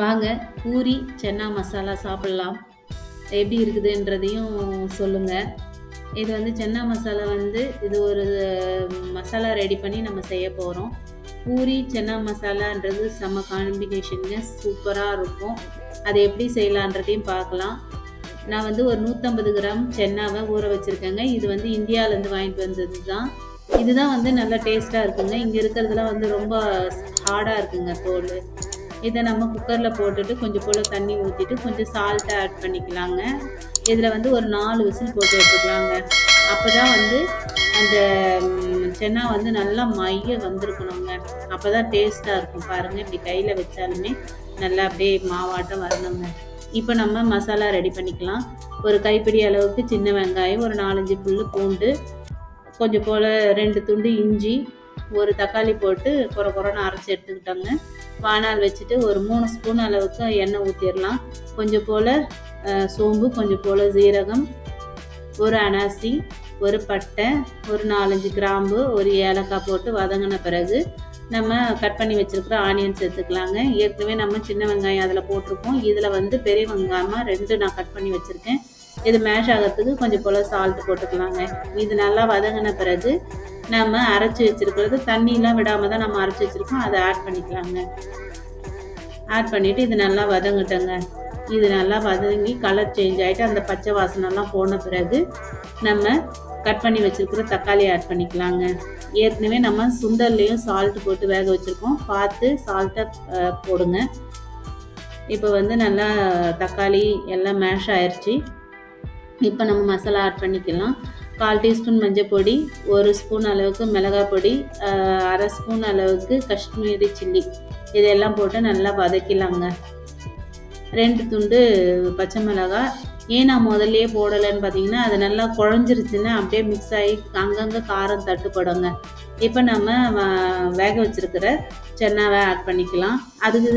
வாங்க பூரி சென்னா மசாலா சாப்பிட்லாம். எப்படி இருக்குதுன்றதையும் சொல்லுங்கள் இது வந்து சென்னா மசாலா வந்து இது ஒரு மசாலா ரெடி பண்ணி நம்ம செய்ய போகிறோம் பூரி சென்னா மசாலான்றது செம்ம காம்பினேஷனுங்க சூப்பராக இருக்கும். அதை எப்படி செய்யலான்றதையும் பார்க்கலாம். நான் வந்து ஒரு நூற்றம்பது கிராம் சென்னாவை ஊற வச்சுருக்கேங்க. இது வந்து இந்தியாவிலேருந்து வாங்கிட்டு வந்தது தான் இதுதான் வந்து நல்லா டேஸ்ட்டாக இருக்குங்க. இங்கே இருக்கிறதுலாம் வந்து ரொம்ப ஹார்டாக இருக்குங்க தோல். இதை நம்ம குக்கரில் போட்டுட்டு கொஞ்சம் போல் தண்ணி ஊற்றிட்டு கொஞ்சம் சால்ட்டை ஆட் பண்ணிக்கலாங்க. இதில் வந்து ஒரு நாலு விசில் போட்டு எடுத்துக்கலாங்க. அப்போ தான் வந்து அந்த சென்னா வந்து நல்லா மைய வந்திருக்கணுங்க. அப்போ தான் டேஸ்ட்டாக இருக்கும். பாருங்கள் இப்படி கையில் வச்சாலுமே நல்லா அப்படியே மாவாட்டம் வரணுங்க. இப்போ நம்ம மசாலா ரெடி பண்ணிக்கலாம். ஒரு கைப்பிடி அளவுக்கு சின்ன வெங்காயம் ஒரு நாலஞ்சு புல் பூண்டு கொஞ்சம் போல் ரெண்டு துண்டு இஞ்சி ஒரு தக்காளி போட்டு குறை குறைன்னு அரைச்சி எடுத்துக்கிட்டோங்க. வானால் வச்சுட்டு ஒரு மூணு ஸ்பூன் அளவுக்கு எண்ணெய் ஊற்றிடலாம் கொஞ்சம் போல் சோம்பு கொஞ்சம் போல் சீரகம் ஒரு அனாசி ஒரு பட்டை ஒரு நாலஞ்சு கிராம்பு ஒரு ஏலக்காய் போட்டு வதங்கின பிறகு நம்ம கட் பண்ணி வச்சுருக்கிற ஆனியன் சேர்த்துக்கலாங்க ஏற்கனவே நம்ம சின்ன வெங்காயம் அதில் போட்டிருக்கோம். இதில் வந்து பெரிய வெங்காயமாக ரெண்டு நான் கட் பண்ணி வச்சுருக்கேன். இது மேஷ் ஆகிறதுக்கு கொஞ்சம் போல் சால்ட் போட்டுக்கலாங்க. இது நல்லா வதங்கின பிறகு நம்ம அரைச்சி வச்சுருக்கிறது தண்ணியெலாம் விடாமல் தான் நம்ம அரைச்சி வச்சுருக்கோம். அதை ஆட் பண்ணிக்கலாங்க. ஆட் பண்ணிவிட்டு இது நல்லா வதங்கட்டங்க. இது நல்லா வதங்கி கலர் சேஞ்ச் ஆகிட்டு அந்த பச்சை வாசனைலாம் போன பிறகு நம்ம கட் பண்ணி வச்சுருக்கிற தக்காளி ஆட் பண்ணிக்கலாங்க. ஏற்கனவே நம்ம சுண்டல்லையும் சால்ட் போட்டு வேக வச்சுருக்கோம். பார்த்து சால்ட்டை போடுங்க. இப்போ வந்து நல்லா தக்காளி எல்லாம் மேஷ் ஆயிடுச்சு இப்போ நம்ம மசாலா ஆட் பண்ணிக்கலாம். கால் டீஸ்பூன் மஞ்சள் பொடி ஒரு ஸ்பூன் அளவுக்கு மிளகாய் பொடி அரை ஸ்பூன் அளவுக்கு காஷ்மீரி சில்லி. இதெல்லாம் போட்டு நல்லா வதக்கிலாங்க. ரெண்டு துண்டு பச்சை மிளகாய். ஏன் நான் முதல்லையே போடலைன்னு பார்த்தீங்கன்னா அது நல்லா குழஞ்சிருச்சுன்னா அப்படியே மிக்ஸ் ஆகி அங்கங்கே காரம் தட்டுப்படுங்க. இப்போ நம்ம வேக வச்சுருக்கிற சென்னாவை ஆட் பண்ணிக்கலாம். அதுக்கு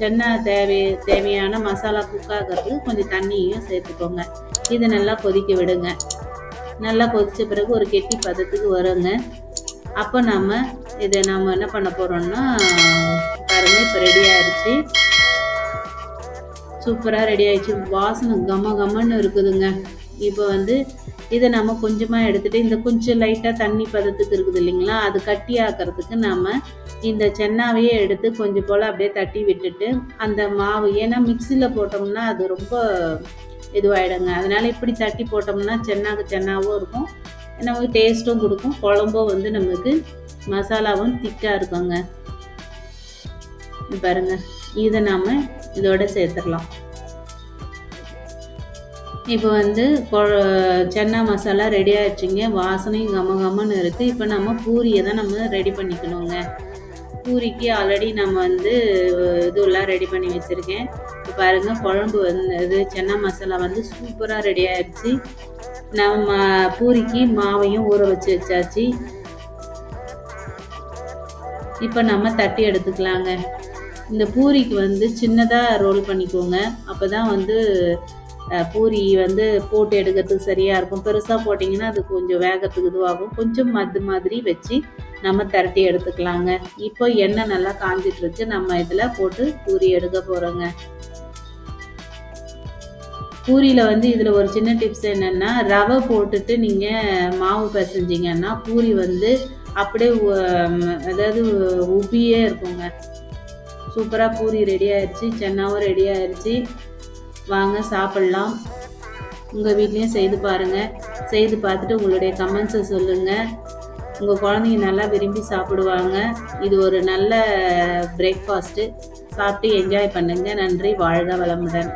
சென்னா தேவை தேவையான மசாலா குக் ஆகிறதுக்கு கொஞ்சம் தண்ணியும் சேர்த்துக்கோங்க. இதை நல்லா கொதிக்க விடுங்க. நல்லா கொதித்த பிறகு ஒரு கெட்டி பதத்துக்கு வருங்க. அப்போ நம்ம இதை நம்ம என்ன பண்ண போகிறோம்னா பாருங்கள் இப்போ ரெடி ஆயிடுச்சு சூப்பராக ரெடி ஆயிடுச்சு. வாசனை கம கமன்னு இருக்குதுங்க. இப்போ வந்து இதை நம்ம கொஞ்சமாக எடுத்துகிட்டு இந்த கொஞ்சம் லைட்டாக தண்ணி பதத்துக்கு இருக்குது இல்லைங்களா? அது கட்டி ஆக்கிறதுக்கு நாம் இந்த சென்னாவையே எடுத்து கொஞ்சம் போல் அப்படியே தட்டி விட்டுட்டு அந்த மாவு ஏன்னா மிக்சியில் போட்டோம்னா அது ரொம்ப இதுவாகிடுங்க அதனால் இப்படி தட்டி போட்டோம்னா சென்னாக்கு சென்னாவும் இருக்கும். நமக்கு டேஸ்ட்டும் கொடுக்கும். குழம்பும் வந்து நமக்கு மசாலாவும் திக்காக இருக்குங்க. பாருங்கள் இதை நாம் இதோட சேர்த்துடலாம். இப்போ வந்து சென்னா மசாலா ரெடி ஆகிடுச்சிங்க வாசனையும் கம கமன்னு இருக்குது இப்போ நம்ம பூரியை தான் நம்ம ரெடி பண்ணிக்கணுங்க. பூரிக்கு ஆல்ரெடி நம்ம வந்து இதுவெல்லாம் ரெடி பண்ணி வச்சுருக்கேன். இப்போ பாருங்கள் குழம்பு வந்து இது சென்னா மசாலா வந்து சூப்பராக ரெடி ஆகிடுச்சு நம்ம பூரிக்கு மாவையும் ஊற வச்சு வச்சாச்சு. இப்போ நம்ம தட்டி எடுத்துக்கலாங்க. இந்த பூரிக்கு வந்து சின்னதாக ரோல் பண்ணிக்கோங்க. அப்போ தான் வந்து பூரி வந்து போட்டு எடுக்கிறதுக்கு சரியாக இருக்கும். பெருசாக போட்டிங்கன்னா அது கொஞ்சம் வேகத்துக்கு இதுவாகும். கொஞ்சம் மது மாதிரி வச்சு நம்ம திரட்டி எடுத்துக்கலாங்க. இப்போ எண்ணெய் நல்லா காஞ்சிட்ருக்கு நம்ம இதில் போட்டு பூரி எடுக்க போகிறோங்க பூரியில் வந்து இதில் ஒரு சின்ன டிப்ஸ் என்னென்னா ரவை போட்டுட்டு நீங்கள் மாவு பிசைஞ்சிங்கன்னா பூரி வந்து அப்படியே அதாவது உபியே இருக்குங்க. சூப்பராக பூரி ரெடி ஆயிடுச்சு சென்னாவும் ரெடி ஆயிடுச்சு வாங்க சாப்பிட்லாம். உங்கள் வீட்லேயும் செய்து பாருங்கள் செய்து பார்த்துட்டு உங்களுடைய கமெண்ட்ஸை சொல்லுங்கள் உங்கள் குழந்தைங்க நல்லா விரும்பி சாப்பிடுவாங்க. இது ஒரு நல்ல பிரேக்ஃபாஸ்ட்டு சாப்பிட்டு என்ஜாய் பண்ணுங்கள் நன்றி. வாழ்க வளமுடன்.